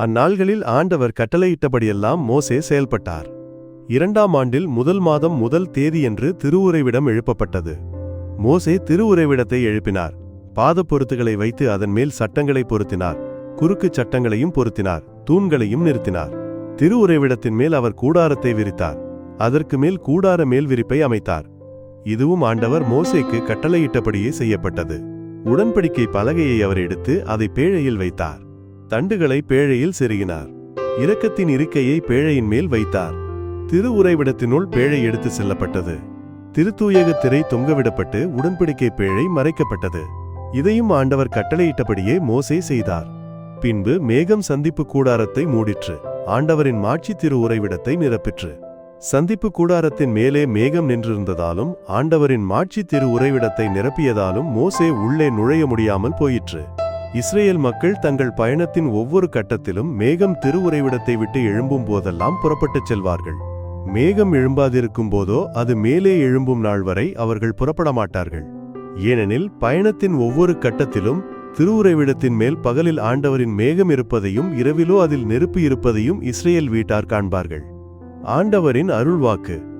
அந்நாள்களில் ஆண்டவர் கட்டளையிட்டபடியெல்லாம் மோசே செயல்பட்டார். இரண்டாம் ஆண்டில் முதல் மாதம் முதல் தேதியன்று திருவுறைவிடம் எழுப்பப்பட்டது. மோசே திருவுறைவிடத்தை எழுப்பினார். பாதப் பொருத்துகளை வைத்து அதன் மேல் சட்டங்களை பொருத்தினார். குறுக்குச் சட்டங்களையும் பொருத்தினார். தூண்களையும் நிறுத்தினார். திருவுறைவிடத்தின் மேல் அவர் கூடாரத்தை விரித்தார். அதற்கு மேல் கூடார மேல் விரிப்பை அமைத்தார். இதுவும் ஆண்டவர் மோசேக்கு கட்டளையிட்டபடியே செய்யப்பட்டது. உடன்படிக்கை பலகையை அவர் எடுத்து அதை பேழையில் வைத்தார். தண்டுகளை பேழையில் செருகினார். இரக்கத்தின் இருக்கையை பேழையின் மேல் வைத்தார். திரு உறைவிடத்தினுள் பேழை எடுத்து செல்லப்பட்டது. திருத்தூயக திரை தொங்கவிடப்பட்டு உடன்படிக்கை பேழை மறைக்கப்பட்டது. இதையும் ஆண்டவர் கட்டளையிட்டபடியே மோசே செய்தார். பின்பு மேகம் சந்திப்பு கூடாரத்தை மூடிற்று. ஆண்டவரின் மாட்சி திரு உறைவிடத்தை நிரப்பிற்று. சந்திப்பு கூடாரத்தின் மேலே மேகம் நின்றிருந்ததாலும் ஆண்டவரின் மாட்சி திரு உறைவிடத்தை நிரப்பியதாலும் மோசே உள்ளே நுழைய முடியாமல் போயிற்று. இஸ்ரேல் மக்கள் தங்கள் பயணத்தின் ஒவ்வொரு கட்டத்திலும் மேகம் திருவுறைவிடத்தை விட்டு எழும்பும் போதெல்லாம் புறப்பட்டுச் செல்வார்கள். மேகம் எழும்பாதிருக்கும் போதோ அது மேலே எழும்பும் நாள் வரை அவர்கள் புறப்பட மாட்டார்கள். ஏனெனில் பயணத்தின் ஒவ்வொரு கட்டத்திலும் திருவுறைவிடத்தின் மேல் பகலில் ஆண்டவரின் மேகம் இருப்பதையும் இரவிலோ அதில் நெருப்பு இருப்பதையும் இஸ்ரேல் வீட்டார் காண்பார்கள். ஆண்டவரின் அருள்வாக்கு.